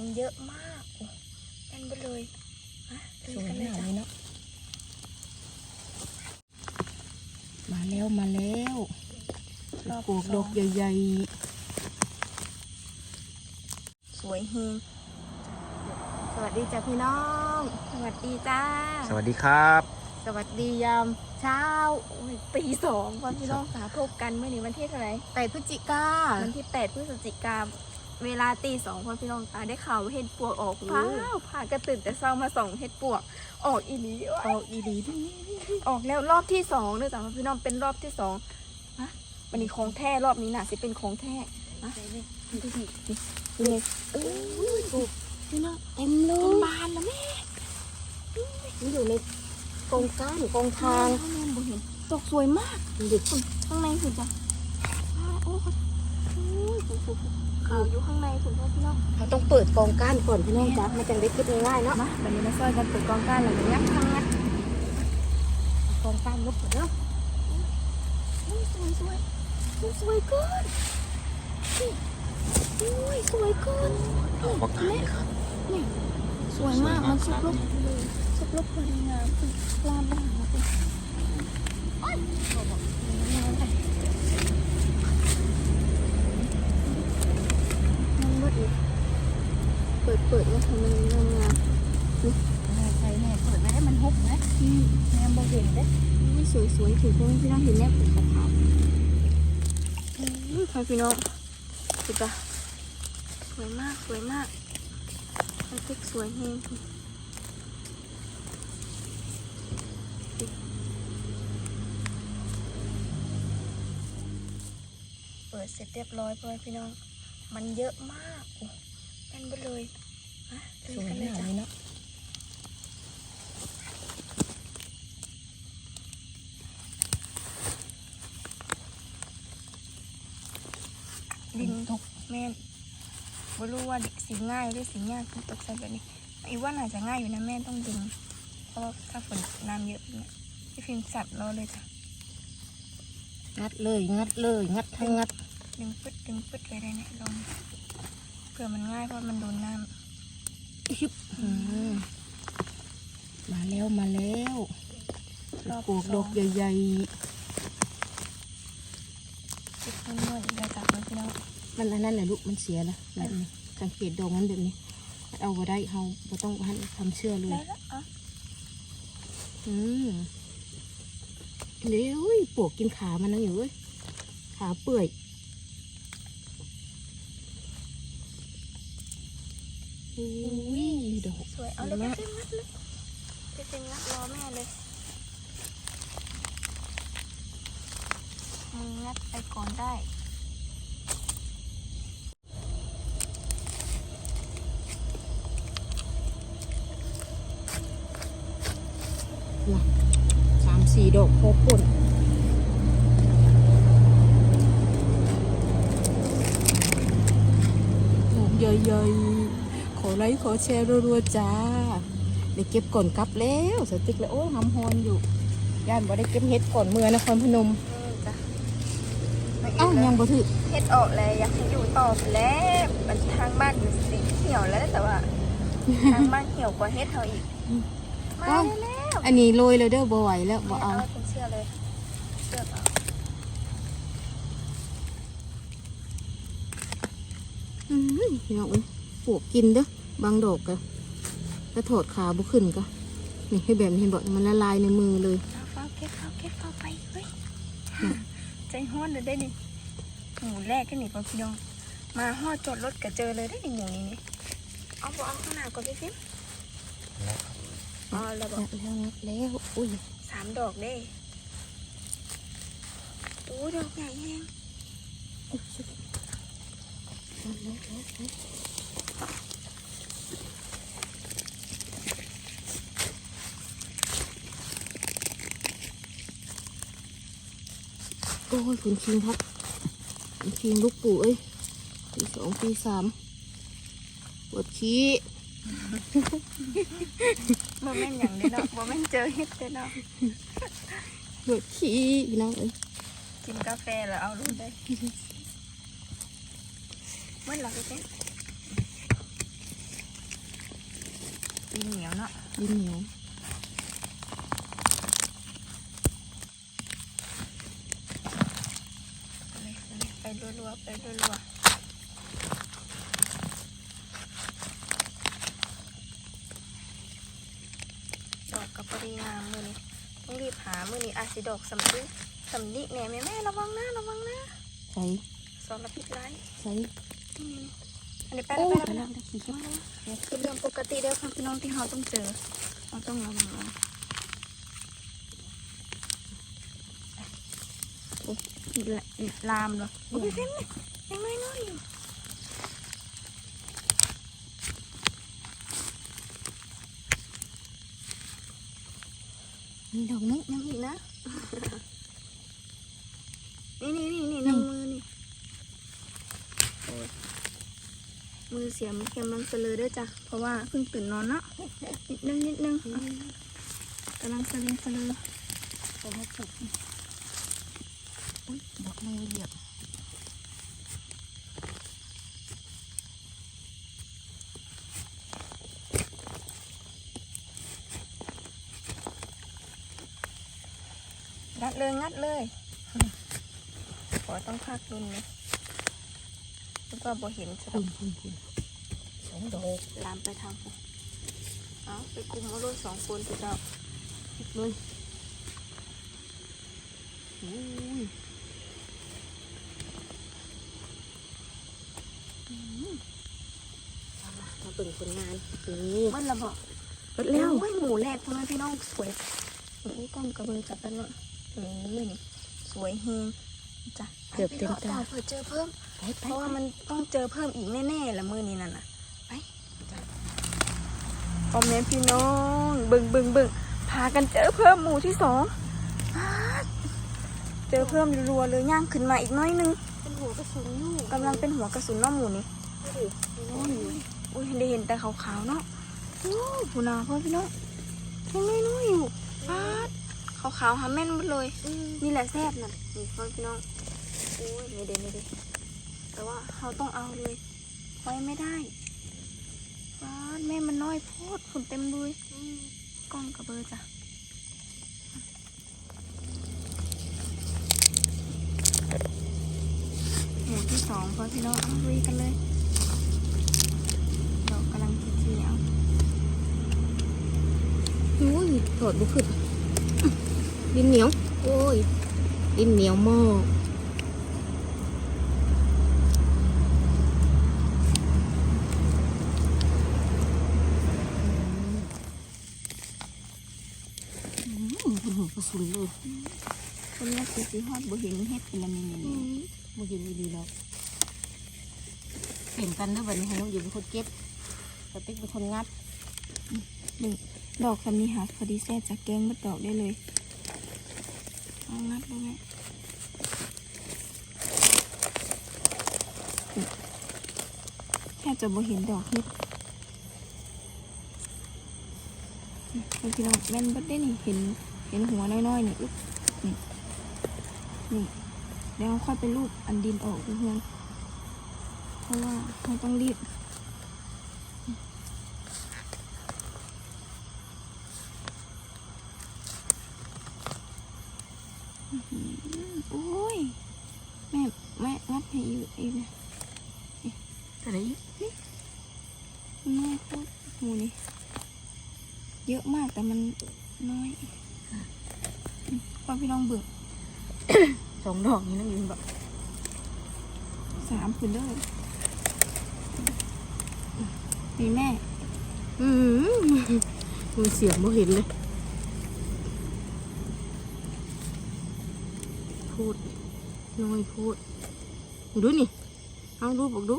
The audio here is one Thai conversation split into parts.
มันเยอะมากโอ้แน่นไปเลยอะสลุวยกันขเลยนาดจ้ะนี้เนาะมาแล้วมาแล้วปลูกดอกใหญ่สวยเฮงสวัสดีจ้ะพี่น้อง สวัสดีจ้า สวัสดีครับ สวัสดียามเช้าโอ้ยตีสองวันพี่น้องสาพบกันเมื่อนี้วันที่เท่าไหร่ๆแปดพฤศจิกาวันที่8พฤศจิกา เวลาตีสองพ่อพี่น้องตาได้ข่าวว่าเห็ดปวกออกพาผ่ากระตื่นแต่เช้ามาส่องเห็ดปวก ออกอีหลีออกอีดีดีออกแล้วรอบที่สองเด้อจ้ะพ่อพี่น้องเป็นรอบที่สองฮะวันนี้ของแท้รอบนี้น่ะสิเป็นของแท้นะนี่นี่นี่นี่โอ้ยปลูกพี่น้องเต็มเลต้นยบานแล้วแม่มันอยู่ในกองก้านกองทางข้างในบ่เห็นดอกสวยมากดิข้างในสุดจ้ะอ้าวโอ้ย โอ้ยปลูกปลูกปลูกขาวอยู่ข้างในสุดพ่อพี่น้องเราต้องเปิดกองก้านก่อนพี่น้องจ๊ะมันจังได้คิดง่ายๆเนาะมาวันนี้มาซอยกันเปิดกองก้านหลังนี้ทางงัดกองก้านลบก่อนเนาะอุ้ยสวยสวยสวยสวยเกินนี่อุ้ยสวยเกินดอกบักไครับสวยมาก มันสุกลุกสุกลุกพอดีงามลามไปหาคุณมันมื เปิดเปิดว่าทำมันงามงามใช่แน่เปิดไม่ได้มันฮุบนะอืมแม่บอกเห็นเด้อุ้ยสวยสวยถือพวกพี่น้องเห็นแนบขาวๆอืมค่ะพี่น้องสุดปะสวยมากสวยมากมันพริกสวยแฮงเปิดเสร็จเรียบร้อยพ่อแม่พี่น้อง มันเยอะมากโอ้แน่นไปเลยอะสลุวยกันขเลยนาดจ้ะนี้เนาะดินทุกแม่นไม่รู้ว่าสีง่ายหรือสียากที่ตกใส่แบบนี้อีว่าน่าจะง่ายอยู่นะแม่ต้องดึงเพราะว่าถ้าฝนน้ำเยอะเนี่ยพี่ฟิล์มสับรอเลยจ้ะงัดเลยงัดเลยงัดทั้งงัด ดึงปึ๊ดดึงปึ๊ดไปเลยเนี่ยลงเผื่อมันง่ายเพราะมันโดนน้ชิบอืมมาแล้วมาแล้วำรอบปลูกสดอองกใหญ่ติดนวดๆอีกแล้วจ้ะพี่น้องๆมันอันนั้นแหละลูกมันเสียแล้วแบบนี้สังเกตดอกมันแบบนี้ เอาไว้ได้เราเราต้องให้ทำเชื่อเลยได้แล้วอะอืมเดี๋ยวอุ้ยปวกกินขามันนะอยู่เว้ยขาเปื่อยอุ้ย ดอกสวยเอาเลยพี่ฟิล์มงัดเลยพี่ฟิล์มงัดรอแม่เลยมืองัดไปก่อนได้สามสี่ดอกครบปุ่นดอกใหญ่ๆขอ ไลค์ขอแชร์รัวๆจ้าเดี๋ยวเก็บก่อนกลับแล้วสติ๊กแล้วโอ้ยหำฮอนอยู่ย่านบ่ได้เก็บเห็ดก่อนเมื่อนครพนมอืมจ้ะอ้าวยังบ่ถึกเฮ็ดออกเลยอยากให้อยู่ต่อไปแล้วมันทางบ้านอยู่สีเหี่ยวแล้วแต่ว่าทางบ้านเหี่ยวกว่าเฮ็ดเขาอีกมาอ้าวแล้วอันนี้โรยเลยเด้อบ่ไหวแล้วบ่ไม่เอาเอาเป็นเชื่อเลยเชื่อเอาอืมพี่น้องเอ้ยปลูกกินเด้อ บางดอกก็แล้วถอดขาบุขึ้นก็นี่ให้แบบนี้เห็นบอกมันละลายในมือเลยเอาเฝ้าเก็บเฝ้าเก็บเฝ้าไปเฮ้ยใจฮ้อนเลยได้นี่หมูแรกก็หนีพ่อพี่น้อง มาฮอดจอดรถก็เจอเลยได้นี่หมูนี้นี่เอาบ่เอาข้างหน้าก่อนพี่ฟิล์มอ๋อแล้วบองักดแล้วงัดแล้วอุ้ยสามดอกเด้โอ้ดอกใหญ่แฮง อุ๊ยชิบงัดแล้วงัดแล้ว โอ้ยคุณคิงครับคุณคิงลูกปู่เอ้ยตีสองตีสามปวดขี้บ่แม่นอย่างเด้เนาะบ่แม่นเจอเฮ็ดเด้เนาะปวดขี้พี่น้องเอ้ยกินกาแฟแล้วเอาลูกได้เมื่อหลับไปเต้นเนาะดินเหนียว ไป รัวๆไปรัวๆดอกกับปรีงามมือนี้ต้องรีบหามือนี้อาจสิดอกสำลีสำลีแหน่แม่แม่ระวังนะระวังนะใส่สอนระพิดไร้ใส่นี่นี่อันนี้ไปโอ้แล้วยไปแล้วกำลังได้ขี้เข็บคือเรื่องปกติเด้อค่ะพี่น้องที่เราต้องเจอเราต้องระวังเอาโอ้ย ละลามเหรอโอ้ยพี่เฟมเนี่ยยังน้อยๆอยู่มีดอกนึงยังอีกนะนี่นี่นี่นี่น้ำมือนี่โอ้ยมือเสียมกำลังเสลอด้วยจ้ะเพราะว่าเพิ่งตื่นนอนเนาะนิดนึงนิดนึงอะกำลังเสลอเสลอใส่ให้สุก อุ้ยดอกไม่เหลียบงัดเลยงัดเลย ขอต้องพักดุนนะแล้วก็บ่เห็นสคุลับณคุณคุณสองดอกลามไปทางผมเอาไปกลุ่มเอารถสองคนพี่เจ้าเลยอุ้ยอืมเอาล่ะมาเปิดผลงานนี่มันระบอกเปิดแล้วโอ้ยหมูแรกพ่อแม่พี่น้องสวยโอ้ยกล้องกระเบือจับกันเนาะเออนี่สวยเฮงจ้ะเกือบเต็มตาเผื่อเจอเพิ่มไปไปเพราะว่ามันต้องเจอเพิ่มอีกแน่ๆละมือนี้นั่นน่ะไปพ่อแม่พี่น้องเบิ่งเบิ่งเบิ่งพากันเจอเพิ่มหมู่ที่สองอ๊าดเจอเพิ่มรัวๆเลยย่างขึ้นมาอีกน้อยนึงเป็นหัวกระสุนอยู่กำลังเป็นหัวกระสุนเน้อหมูนี่น้ อยอยู่อุ้ยได้เห็นแต่ขาวๆเนาะโอ้ผูนาพ่อพี่น้องยังน้อยๆอยู่ฟาดขาวๆหาแม่นหมดเลยนี่แหละแซ่บน่ะนี่พ่อพี่น้องโอ้ยไม่เด่นไม่เด่นแต่ว่าเราต้องเอาเลยไว้ไม่ได้ฟาดแม่มันน้อยโพดฝุ่นเต็มเลยกล้องกระเบอร์จ้ะหมูที่สองพ่อพี่น้องเอาลุยกันเลย ถอดบุขึ้นดินเหนียว โอ้ย ดินเหนียวมากอืมเป็นหัวกระสุนเลยคนนี้คือสีฮอดบ่เห็นเฮ็ดเป็นละมินนี่มาอยู่ดีแล้วเปลี่ยนกันนะวันนี้ให้น้องอยู่เป็นคนเก็บสติ๊กเป็นคนงัดนี่ ดอกคำนี้หาพอดีแซ่จากแกงบัดดอกได้เลยเอางัดเลยแม่แค่จะบ่เห็นดอกเฮ็ดนี่พี่น้องแม่นบัดได้นี่เห็นเห็นหัวน้อยๆนี่อึ๊บนี่นี่แล้วเอาค่อยไปรูปอันดินออกเพื่อนเพราะว่าเราต้องรีบ โอ้ย แม่แม่งัดให้อีกอีกนะ อะไรอีก มั นน้อยโคตรหมูนี่เยอะมากแต่มันน้อยอืมพอพี่น้องเบื่อสองดอกนี่น้องอยู่แบบสามคืนเลยมีแม่ อืมมันเสียงไม่เห็นเลย พูดน้อยพูดดูนี่ เอาดูบอกดู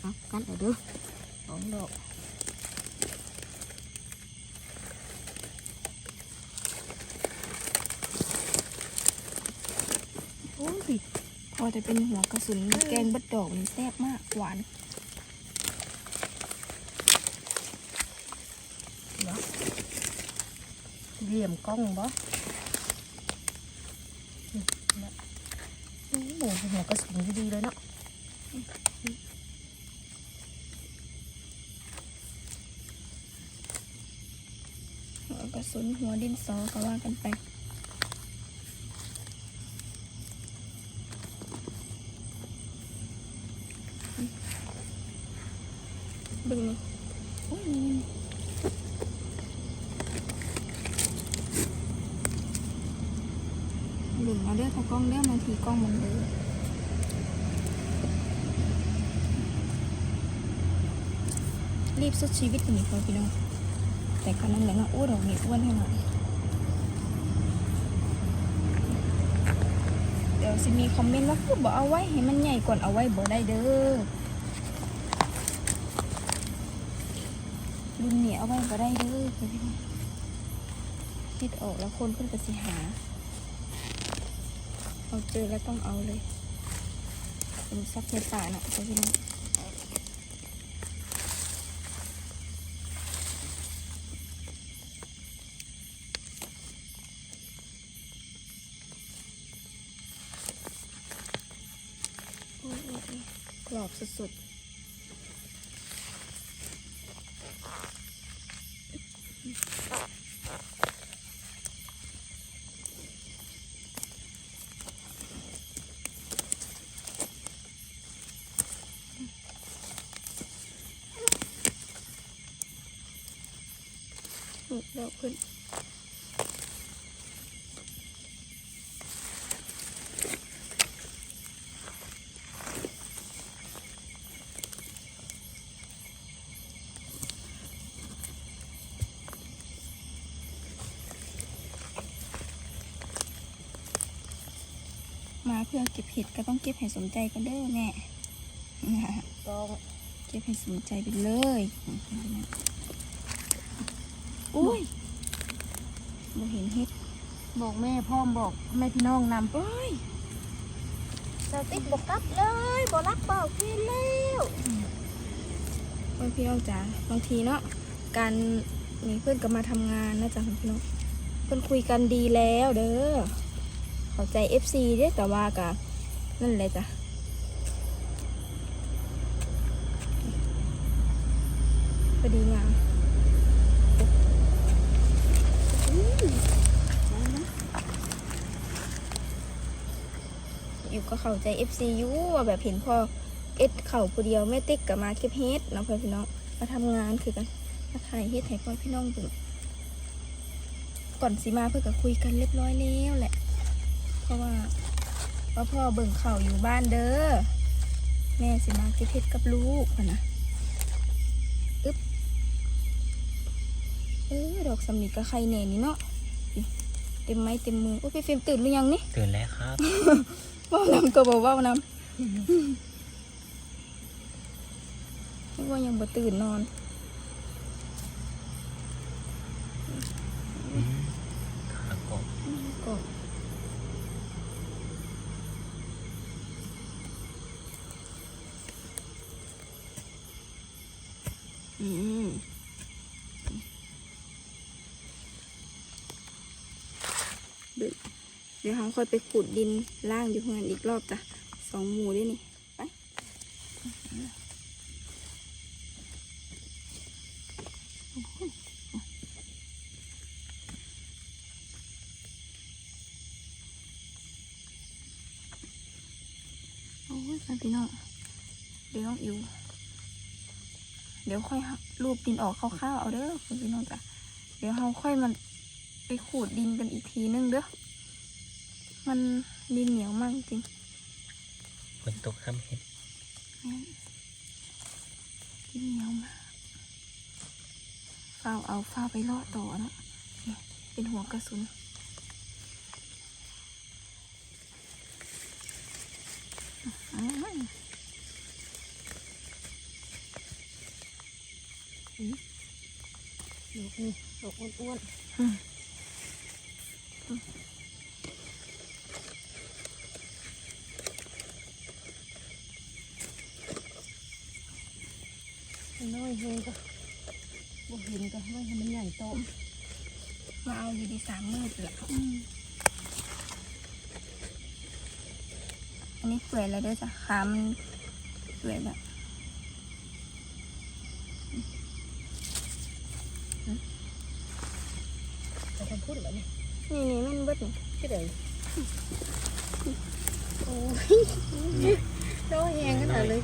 เอากันเอาเด้อสองดอกโอ้ยพอจะเป็นหัวกระสุนแกงบัดดอกนี่แซ่บมาก หวานเหลี่ยมกล้องบ่หัวกระสุนดีๆเลยเนาะ หัวกระสุนหัวดินสอก็ว่ากันไปบึงนี่โอ้ยนี่เบึงเอาเด้อถ้ากล้องเด้อบางทีกล้องมันเลย รีบสุดชีวิตอย่างนี้พอพี่น้องแต่ครั้นั้นแหละเนาะอ้วนออกนี่อ้วนให้หน่อยเดี๋ยวสิมีคอมเมนต์ว่าคือบอกเอาไว้ให้มันใหญ่ก่อนเอาไว้บ่ได้เด้อรุ่นนี้เอาไว้บ่ได้เด้อพี่น้องคิดออกแล้วคนเพิ่นก็สิหาเอาเจอแล้วต้องเอาเลยเป็นซักในป่าน่ะพี่น้อง โอ้ยโอ้ยโอ้ยกร อบสุดๆดอกขึ้น มาเพื่อเก็บ เห็ดก็ต้องเก็บให้สมใจกันเด้อแม่ต้องเก็บให้สมใจไปเลยอุ้ยบ่เห็นเห็ดบอกแม่พ่อมบอกแม่พี่น้องนำโอ้ยสติ๊กบอกกลับเลยบอกรักบอกเพียนแล้วบางพี่น้องจ๋าบางทีเนาะการนี่เพื่อนก็มาทำงานนะจ๊ะพี่น้องเพื่อนคุยกันดีแล้วเด้อเข้าใจ FC เด้อแต่ว่ากะ นั่นแหละจ้ะพอดีงามอยู่ก็เข้าใจ FC อยู่ว่าแบบเห็นพ่อเอ็ดเข่าผู้เดียวแม่ติ๊กกับมาเก็บเฮ็ดเนาะเพื่อนพี่น้องมาทำงานคือกันมาถ่ายเฮ็ดให้พ่อพี่น้องดูก่อนสิมาเพื่อก็คุยกันเรียบร้อยแล้วแหละ เพราะว่า ว่าพ่อเบิ่งเข่าอยู่บ้านเด้อ แม่สิมาเก็บเฮ็ดกับลูกอะนะอึ๊บเออดอกสำนีกับไข่แหน่นี่เนาะนี่เต็มไม้เต็มมือโอ้ยพี่ฟิล์มตื่นหรือยังนี่ตื่นแล้วครับเว่านำก็บอกว่านำนึกว่ายังบ่ตื่นนอน ขากบ ก็ เดี๋ยวเราค่อยไปขุดดินล่างอยู่เฮือนอีกรอบจ้ะสองหมู่ด้วยนี่ ไป โอ้ยพี่น้องเดี๋ยวน้องอิว เดี๋ ยวค่อยรูปดินออกคร่าวๆเอาเด้อคุณพี่น้องจ้ะเดี๋ยวเราค่อยมันไปขูดดินกันอีกทีนึงเด้อมันดินเหนียวมากจริงฝนตกข้ามเห็ดดินเหนียวมากฝ้าวเอาฝ้าวไปเลาะต่อนะนี่เป็นหัวกระสุนอื้อหือ ดอกนี่ดอกอ้วนๆน้อยเฮงก็บ่เห็นก็ไม่ให้มันใหญ่โตมาเอาอยู่ดีสามมืดละอันนี้เปื่อยแล้วด้อจ้ะขามันเปื่อยแล้ว จะทำพูดแบบนี้ นี่นี่มัน เบิดนี่ที่ไหนโอ้โตแหงขนาดเลย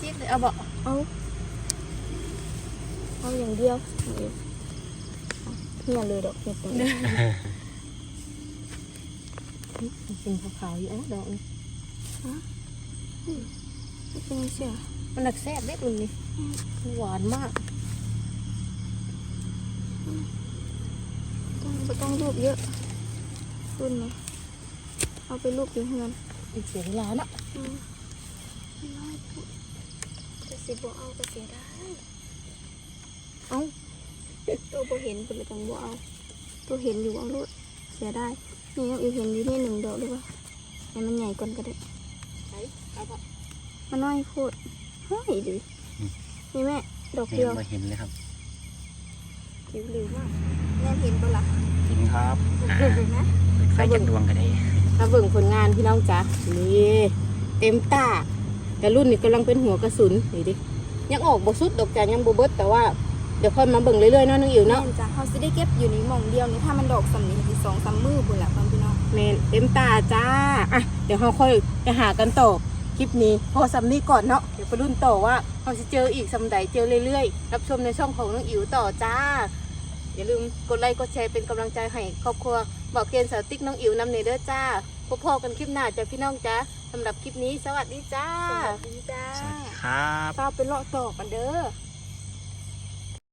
จิ๊บๆเลยเอาบอกเอาเอาอย่าง เดียวเหี่ยเลยดอกเห็ดนี่เป็นขาวๆอยู่อ๋อดอกนี่เป็นเสียมันหนักแซ่บเด็ดมันนี่หวานมากต้องบ่ต้องรูปเยอะรุ่นนี้เอาไปรูปอยู่เฮือนอีกเสียเวลาเนาะอืมไม่น้อยพูดจะสิบ่เอาก็เสียได้ เอาตัวบ่เห็นเป็นเลยจังบ่เอา ตัวเห็นอยู่เอาลูกเสียได้นี่ยังอีกเห็นอยู่นี่หนึ่งดอกหรือเปล่าให้มันใหญ่ก่อนก็ได้ใช่เอาบอกมันน้อยโพูดห้อยดินี่แม่ดอกเห็เดีนยวมาเห็นเลยครับผิวเหลืองมากแม่เห็นปะล่ะเห็นครับอ่า เห็นไหมไฟจากดวงก็ได้มาเบิ่งผลงานพี่น้องจ้ะนี่เต็มตาแต่รุ่นนี้กำลังเป็นหัวกระสุนนี่ดิยังออกบสุดดอกจ้ะยังบเบิดแต่ว่าเดี๋ยวค่อยมาเบิ่งเรื่อยๆเนาะน้องอิ๋วเนาะเนาะจ้ะเขาสิได้เก็บอยู่ในหม่องเดียวนี่ถ้ามันดอกสำนี้คือสองสามมือบุญละบางพี่น้องแมนเต็มตาจ้าอะเดี๋ยวเราค่อยไปหากันต่อคลิปนี้พอสำนี้ก่อนเนาะเดี๋ยวไปรุ่นต่อว่าเราจะเจออีกสำใดเจอเรื่อยๆ รับชมในช่องของน้องอิ๋วต่อจ้า อย่าลืมกดไลค์กดแชร์เป็นกำลังใจให้ครอบครัว บอกเกียนสาวติ๊กน้องอิ๋วนำเนเด้อจ้าพบพอกันคลิปหน้าจ้ะพี่น้องจ้าสำหรับคลิปนี้ สวัสดีจ้าสวัสดีจ้าสวัสดีครับฟ้าไปเลาะต่อกันเด้อ